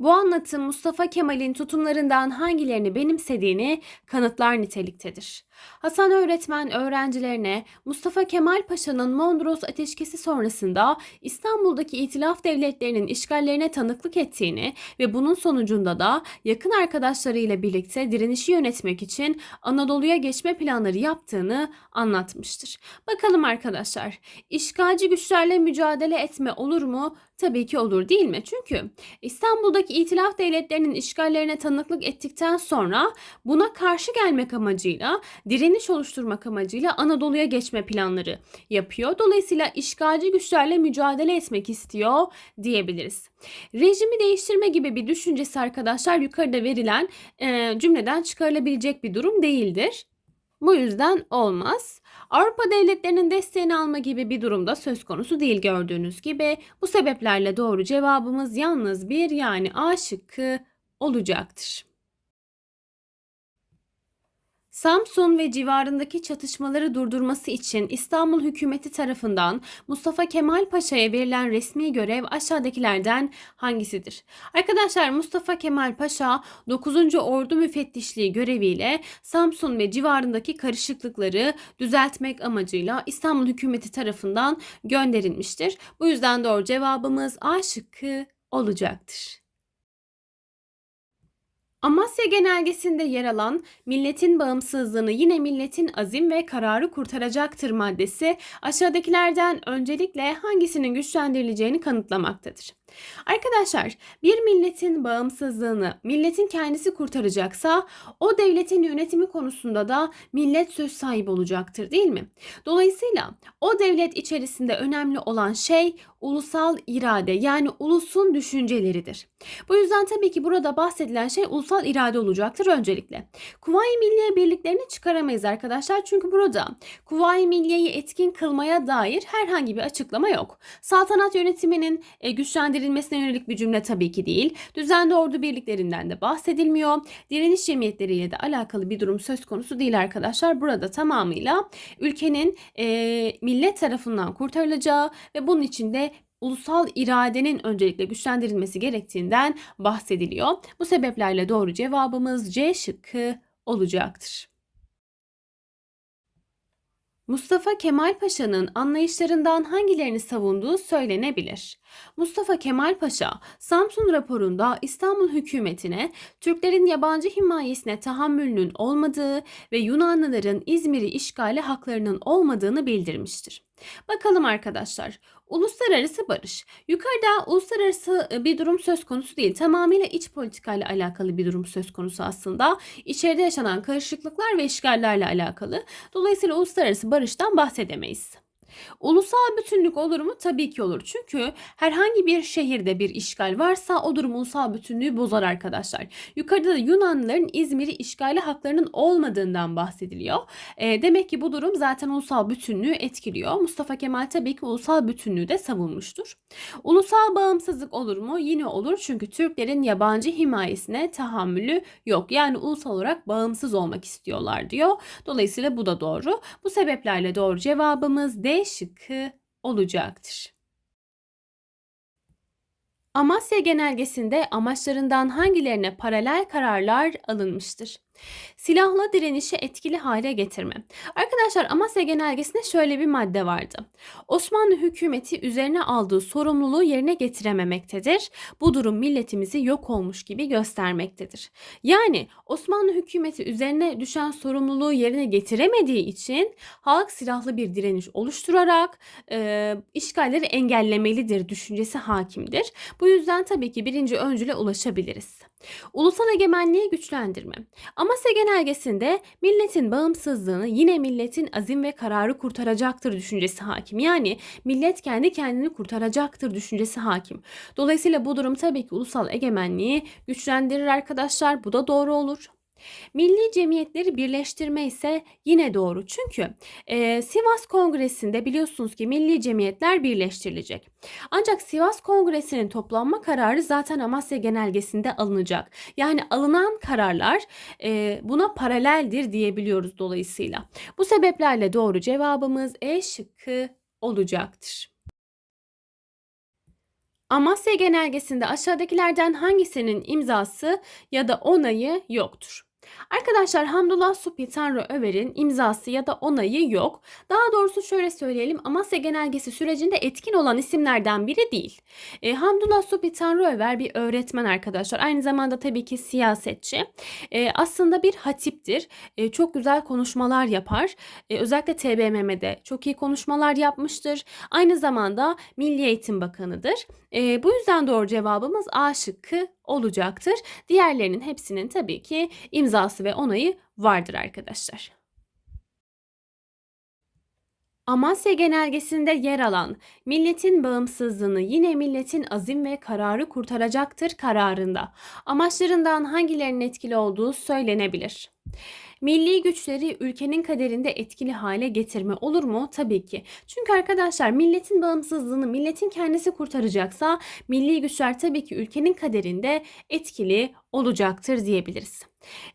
Bu anlatım Mustafa Kemal'in tutumlarından hangilerini benimsediğini kanıtlar niteliktedir. Hasan öğretmen öğrencilerine Mustafa Kemal Paşa'nın Mondros ateşkesi sonrasında İstanbul'daki itilaf devletlerinin işgallerine tanıklık ettiğini ve bunun sonucunda da yakın arkadaşlarıyla birlikte direnişi yönetmek için Anadolu'ya geçme planları yaptığını anlatmıştır. Bakalım arkadaşlar, işgalci güçlerle mücadele etme olur mu? Tabii ki olur değil mi? Çünkü İstanbul'daki itilaf devletlerinin işgallerine tanıklık ettikten sonra buna karşı gelmek amacıyla, direniş oluşturmak amacıyla Anadolu'ya geçme planları yapıyor. Dolayısıyla işgalci güçlerle mücadele etmek istiyor diyebiliriz. Rejimi değiştirme gibi bir düşüncesi arkadaşlar yukarıda verilen e, cümleden çıkarılabilecek bir durum değildir. Bu yüzden olmaz. Avrupa devletlerinin desteğini alma gibi bir durumda söz konusu değil gördüğünüz gibi. Bu sebeplerle doğru cevabımız yalnız bir yani A şıkkı olacaktır. Samsun ve civarındaki çatışmaları durdurması için İstanbul hükümeti tarafından Mustafa Kemal Paşa'ya verilen resmi görev aşağıdakilerden hangisidir? Arkadaşlar Mustafa Kemal Paşa 9. Ordu Müfettişliği göreviyle Samsun ve civarındaki karışıklıkları düzeltmek amacıyla İstanbul hükümeti tarafından gönderilmiştir. Bu yüzden doğru cevabımız A şıkkı olacaktır. Amasya Genelgesi'nde yer alan milletin bağımsızlığını yine milletin azim ve kararı kurtaracaktır maddesi aşağıdakilerden öncelikle hangisinin güçlendirileceğini kanıtlamaktadır. Arkadaşlar bir milletin bağımsızlığını milletin kendisi kurtaracaksa o devletin yönetimi konusunda da millet söz sahibi olacaktır değil mi? Dolayısıyla o devlet içerisinde önemli olan şey ulusal irade yani ulusun düşünceleridir. Bu yüzden tabii ki burada bahsedilen şey ulusal irade olacaktır öncelikle. Kuvayi Milliye birliklerini çıkaramayız arkadaşlar çünkü burada Kuvayi Milliye'yi etkin kılmaya dair herhangi bir açıklama yok. Saltanat yönetiminin e, güçlendirilmesine yönelik bir cümle tabii ki değil. Düzenli ordu birliklerinden de bahsedilmiyor. Direniş cemiyetleriyle de alakalı bir durum söz konusu değil arkadaşlar. Burada tamamıyla ülkenin e, millet tarafından kurtarılacağı ve bunun için de ulusal iradenin öncelikle güçlendirilmesi gerektiğinden bahsediliyor. Bu sebeplerle doğru cevabımız C şıkkı olacaktır. Mustafa Kemal Paşa'nın anlayışlarından hangilerini savunduğu söylenebilir. Mustafa Kemal Paşa, Samsun raporunda İstanbul hükümetine Türklerin yabancı himayesine tahammülünün olmadığı ve Yunanlıların İzmir'i işgali haklarının olmadığını bildirmiştir. Bakalım arkadaşlar. Uluslararası barış. Yukarıda uluslararası e, bir durum söz konusu değil. Tamamıyla iç politikayla alakalı bir durum söz konusu aslında. İçeride yaşanan karışıklıklar ve işgallerle alakalı. Dolayısıyla uluslararası barıştan bahsedemeyiz. Ulusal bütünlük olur mu? Tabii ki olur. Çünkü herhangi bir şehirde bir işgal varsa o durum ulusal bütünlüğü bozar arkadaşlar. Yukarıda da Yunanlıların İzmir'i işgali haklarının olmadığından bahsediliyor. E, demek ki bu durum zaten ulusal bütünlüğü etkiliyor. Mustafa Kemal tabii ki ulusal bütünlüğü de savunmuştur. Ulusal bağımsızlık olur mu? Yine olur. Çünkü Türklerin yabancı himayesine tahammülü yok. Yani ulusal olarak bağımsız olmak istiyorlar diyor. Dolayısıyla bu da doğru. Bu sebeplerle doğru cevabımız D şıkkı olacaktır. Amasya Genelgesi'nde amaçlarından hangilerine paralel kararlar alınmıştır? Silahla direnişi etkili hale getirme. Arkadaşlar Amasya Genelgesi'nde şöyle bir madde vardı. Osmanlı hükümeti üzerine aldığı sorumluluğu yerine getirememektedir. Bu durum milletimizi yok olmuş gibi göstermektedir. Yani Osmanlı hükümeti üzerine düşen sorumluluğu yerine getiremediği için halk silahlı bir direniş oluşturarak e, işgalleri engellemelidir düşüncesi hakimdir. Bu yüzden tabii ki birinci öncüle ulaşabiliriz. Ulusal egemenliği güçlendirme. Amasya Genelgesi'nde milletin bağımsızlığını yine milletin azim ve kararı kurtaracaktır düşüncesi hakim. Yani millet kendi kendini kurtaracaktır düşüncesi hakim. Dolayısıyla bu durum tabii ki ulusal egemenliği güçlendirir arkadaşlar. Bu da doğru olur. Milli cemiyetleri birleştirme ise yine doğru. Çünkü e, Sivas Kongresi'nde biliyorsunuz ki milli cemiyetler birleştirilecek. Ancak Sivas Kongresi'nin toplanma kararı zaten Amasya Genelgesi'nde alınacak. Yani alınan kararlar e, buna paraleldir diyebiliyoruz dolayısıyla. Bu sebeplerle doğru cevabımız E şıkkı olacaktır. Amasya Genelgesi'nde aşağıdakilerden hangisinin imzası ya da onayı yoktur? Arkadaşlar Hamdullah Supi Tanrı Över'in imzası ya da onayı yok. Daha doğrusu şöyle söyleyelim Amasya Genelgesi sürecinde etkin olan isimlerden biri değil. E, Hamdullah Supi Tanrı Över bir öğretmen arkadaşlar. Aynı zamanda tabii ki siyasetçi. E, aslında bir hatiptir. E, çok güzel konuşmalar yapar. E, özellikle TBMM'de çok iyi konuşmalar yapmıştır. Aynı zamanda Milli Eğitim Bakanı'dır. E, bu yüzden doğru cevabımız A şıkkı olacaktır. Diğerlerinin hepsinin tabii ki imzası ve onayı vardır arkadaşlar. Amasya Genelgesi'nde yer alan milletin bağımsızlığını yine milletin azim ve kararı kurtaracaktır kararında. Amaçlarından hangilerinin etkili olduğu söylenebilir. Milli güçleri ülkenin kaderinde etkili hale getirme olur mu? Tabii ki. Çünkü arkadaşlar milletin bağımsızlığını milletin kendisi kurtaracaksa milli güçler tabii ki ülkenin kaderinde etkili olacaktır diyebiliriz.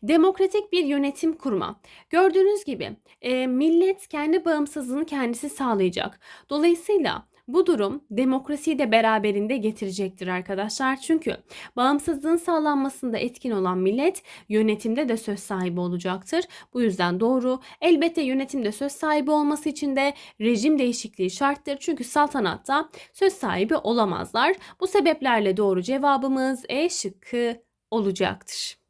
Demokratik bir yönetim kurma. Gördüğünüz gibi e, millet kendi bağımsızlığını kendisi sağlayacak. Dolayısıyla bu durum demokrasiyi de beraberinde getirecektir arkadaşlar. Çünkü bağımsızlığın sağlanmasında etkin olan millet yönetimde de söz sahibi olacaktır. Bu yüzden doğru. Elbette yönetimde söz sahibi olması için de rejim değişikliği şarttır. Çünkü saltanatta söz sahibi olamazlar. Bu sebeplerle doğru cevabımız E şıkkı olacaktır.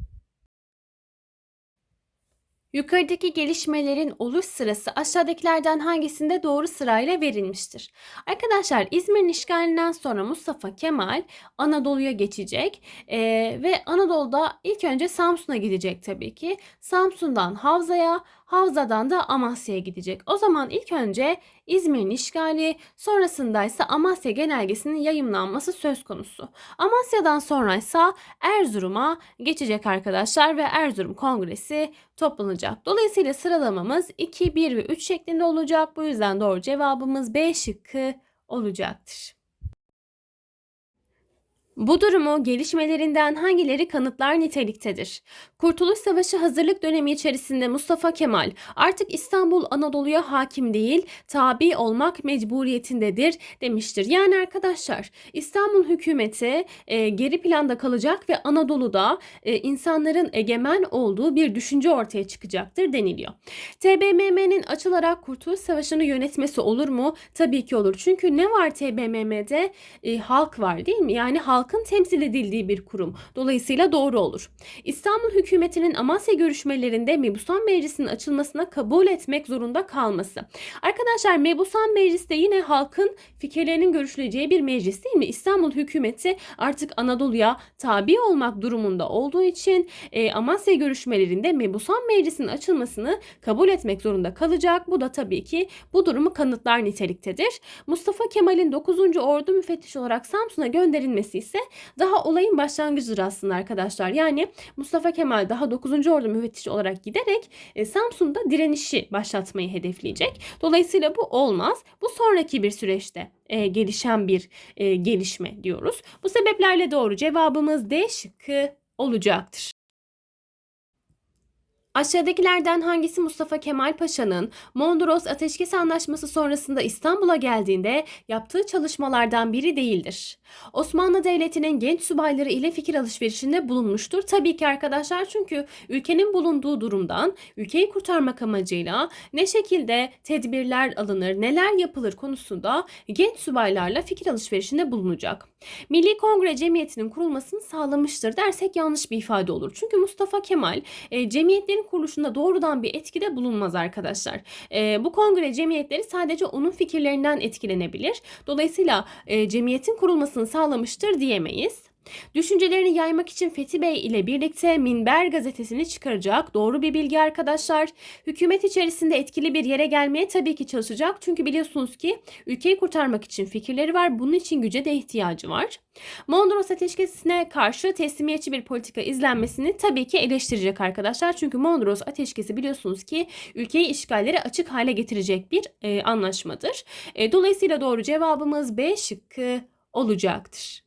Yukarıdaki gelişmelerin oluş sırası aşağıdakilerden hangisinde doğru sırayla verilmiştir? Arkadaşlar İzmir'in işgalinden sonra Mustafa Kemal Anadolu'ya geçecek ee, ve Anadolu'da ilk önce Samsun'a gidecek tabii ki. Samsun'dan Havza'ya, Havza'dan da Amasya'ya gidecek. O zaman ilk önce İzmir'in işgali, sonrasında ise Amasya genelgesinin yayımlanması söz konusu. Amasya'dan sonra ise Erzurum'a geçecek arkadaşlar ve Erzurum Kongresi toplanacak. Dolayısıyla sıralamamız 2, 1 ve 3 şeklinde olacak. Bu yüzden doğru cevabımız B şıkkı olacaktır. Bu durumu gelişmelerinden hangileri kanıtlar niteliktedir? Kurtuluş Savaşı hazırlık dönemi içerisinde Mustafa Kemal artık İstanbul Anadolu'ya hakim değil, tabi olmak mecburiyetindedir demiştir. Yani arkadaşlar İstanbul hükümeti e, geri planda kalacak ve Anadolu'da e, insanların egemen olduğu bir düşünce ortaya çıkacaktır deniliyor. TBMM'nin açılarak Kurtuluş Savaşı'nı yönetmesi olur mu? Tabii ki olur. Çünkü ne var TBMM'de? E, halk var değil mi? Yani halk halkın temsil edildiği bir kurum. Dolayısıyla doğru olur. İstanbul hükümetinin Amasya görüşmelerinde Mebusan Meclisi'nin açılmasına kabul etmek zorunda kalması. Arkadaşlar Mebusan Meclisi de yine halkın fikirlerinin görüşüleceği bir meclis değil mi? İstanbul hükümeti artık Anadolu'ya tabi olmak durumunda olduğu için e, Amasya görüşmelerinde Mebusan Meclisi'nin açılmasını kabul etmek zorunda kalacak. Bu da tabii ki bu durumu kanıtlar niteliktedir. Mustafa Kemal'in 9. Ordu müfettişi olarak Samsun'a gönderilmesi ise daha olayın başlangıcıdır aslında arkadaşlar. Yani Mustafa Kemal daha 9. Ordu müfettişi olarak giderek e, Samsun'da direnişi başlatmayı hedefleyecek. Dolayısıyla bu olmaz. Bu sonraki bir süreçte e, gelişen bir e, gelişme diyoruz. Bu sebeplerle doğru cevabımız D şıkkı olacaktır. Aşağıdakilerden hangisi Mustafa Kemal Paşa'nın Mondros Ateşkes Anlaşması sonrasında İstanbul'a geldiğinde yaptığı çalışmalardan biri değildir? Osmanlı Devleti'nin genç subayları ile fikir alışverişinde bulunmuştur. Tabii ki arkadaşlar çünkü ülkenin bulunduğu durumdan ülkeyi kurtarmak amacıyla ne şekilde tedbirler alınır, neler yapılır konusunda genç subaylarla fikir alışverişinde bulunacak. Milli Kongre Cemiyeti'nin kurulmasını sağlamıştır dersek yanlış bir ifade olur. Çünkü Mustafa Kemal e, cemiyetlerin kuruluşunda doğrudan bir etkide bulunmaz arkadaşlar. E, bu kongre cemiyetleri sadece onun fikirlerinden etkilenebilir. Dolayısıyla e, cemiyetin kurulmasını sağlamıştır diyemeyiz. Düşüncelerini yaymak için Fethi Bey ile birlikte Minber gazetesini çıkaracak. Doğru bir bilgi arkadaşlar. Hükümet içerisinde etkili bir yere gelmeye tabii ki çalışacak. Çünkü biliyorsunuz ki ülkeyi kurtarmak için fikirleri var. Bunun için güce de ihtiyacı var. Mondros Ateşkesi'ne karşı teslimiyetçi bir politika izlenmesini tabii ki eleştirecek arkadaşlar. Çünkü Mondros Ateşkesi biliyorsunuz ki ülkeyi işgalleri açık hale getirecek bir e, anlaşmadır. E, dolayısıyla doğru cevabımız B şıkkı olacaktır.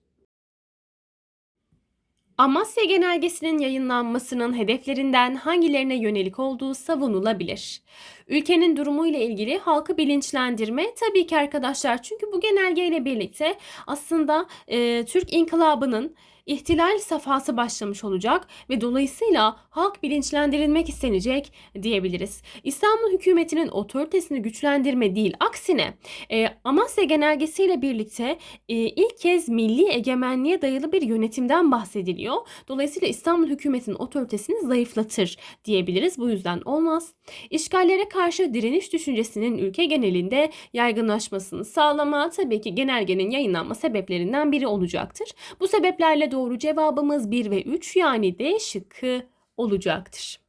Amasya Genelgesi'nin yayınlanmasının hedeflerinden hangilerine yönelik olduğu savunulabilir. Ülkenin durumu ile ilgili halkı bilinçlendirme tabii ki arkadaşlar çünkü bu genelgeyle birlikte aslında e, Türk İnkılabı'nın ihtilal safhası başlamış olacak ve dolayısıyla halk bilinçlendirilmek istenecek diyebiliriz. İstanbul hükümetinin otoritesini güçlendirme değil aksine e, Amasya Genelgesi ile birlikte e, ilk kez milli egemenliğe dayalı bir yönetimden bahsediliyor. Dolayısıyla İstanbul hükümetinin otoritesini zayıflatır diyebiliriz. Bu yüzden olmaz. İşgallere karşı direniş düşüncesinin ülke genelinde yaygınlaşmasını sağlama tabii ki genelgenin yayınlanma sebeplerinden biri olacaktır. Bu sebeplerle doğru cevabımız 1 ve 3 yani D şıkkı olacaktır.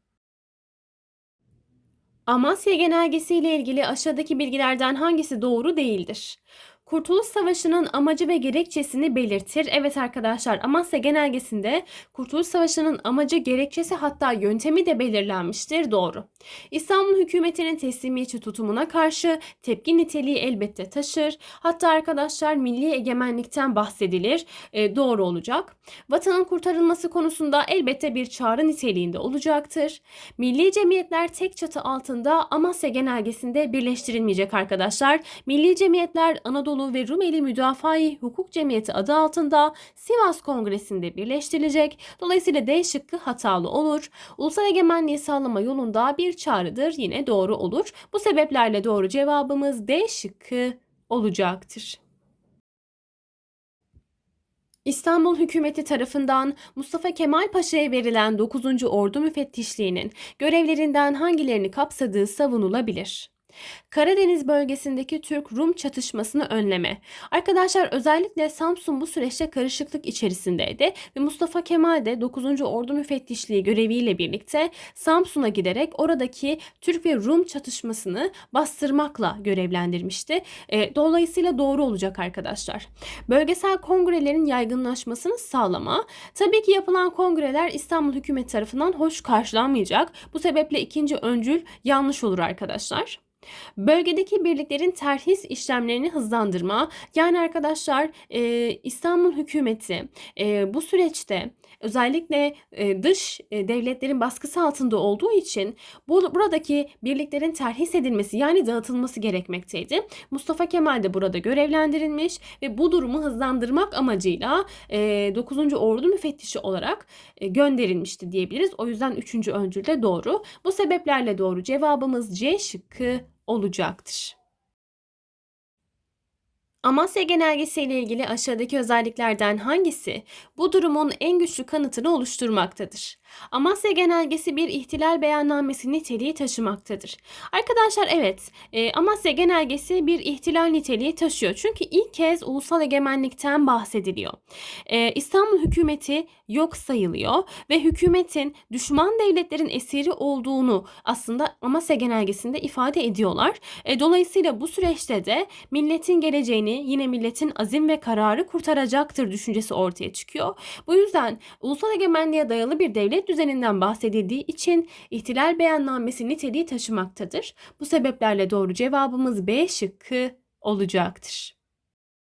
Amasya Genelgesi ile ilgili aşağıdaki bilgilerden hangisi doğru değildir? Kurtuluş Savaşı'nın amacı ve gerekçesini belirtir. Evet arkadaşlar Amasya Genelgesi'nde Kurtuluş Savaşı'nın amacı, gerekçesi hatta yöntemi de belirlenmiştir. Doğru. İstanbul hükümetinin teslimiyetçi tutumuna karşı tepki niteliği elbette taşır. Hatta arkadaşlar milli egemenlikten bahsedilir. E, doğru olacak. Vatanın kurtarılması konusunda elbette bir çağrı niteliğinde olacaktır. Milli cemiyetler tek çatı altında Amasya Genelgesi'nde birleştirilmeyecek arkadaşlar. Milli cemiyetler Anadolu Anadolu ve Rumeli Müdafaa-i Hukuk Cemiyeti adı altında Sivas Kongresi'nde birleştirilecek. Dolayısıyla D şıkkı hatalı olur. Ulusal egemenliği sağlama yolunda bir çağrıdır. Yine doğru olur. Bu sebeplerle doğru cevabımız D şıkkı olacaktır. İstanbul hükümeti tarafından Mustafa Kemal Paşa'ya verilen 9. Ordu Müfettişliğinin görevlerinden hangilerini kapsadığı savunulabilir. Karadeniz bölgesindeki Türk-Rum çatışmasını önleme. Arkadaşlar özellikle Samsun bu süreçte karışıklık içerisindeydi ve Mustafa Kemal de 9. Ordu Müfettişliği göreviyle birlikte Samsun'a giderek oradaki Türk ve Rum çatışmasını bastırmakla görevlendirmişti. E, dolayısıyla doğru olacak arkadaşlar. Bölgesel kongrelerin yaygınlaşmasını sağlama. Tabii ki yapılan kongreler İstanbul hükümeti tarafından hoş karşılanmayacak. Bu sebeple ikinci öncül yanlış olur arkadaşlar. Bölgedeki birliklerin terhis işlemlerini hızlandırma. Yani arkadaşlar e, İstanbul hükümeti e, bu süreçte özellikle e, dış e, devletlerin baskısı altında olduğu için bu, buradaki birliklerin terhis edilmesi yani dağıtılması gerekmekteydi. Mustafa Kemal de burada görevlendirilmiş ve bu durumu hızlandırmak amacıyla e, 9. Ordu müfettişi olarak e, gönderilmişti diyebiliriz. O yüzden 3. öncül de doğru. Bu sebeplerle doğru cevabımız C şıkkı olacaktır. Amasya Genelgesi ile ilgili aşağıdaki özelliklerden hangisi bu durumun en güçlü kanıtını oluşturmaktadır? Amasya Genelgesi bir ihtilal beyannamesi niteliği taşımaktadır. Arkadaşlar evet e, Amasya Genelgesi bir ihtilal niteliği taşıyor. Çünkü ilk kez ulusal egemenlikten bahsediliyor. E, İstanbul hükümeti yok sayılıyor ve hükümetin düşman devletlerin esiri olduğunu aslında Amasya Genelgesi'nde ifade ediyorlar. E, dolayısıyla bu süreçte de milletin geleceğini yine milletin azim ve kararı kurtaracaktır düşüncesi ortaya çıkıyor. Bu yüzden ulusal egemenliğe dayalı bir devlet devlet düzeninden bahsedildiği için ihtilal beyannamesi niteliği taşımaktadır. Bu sebeplerle doğru cevabımız B şıkkı olacaktır.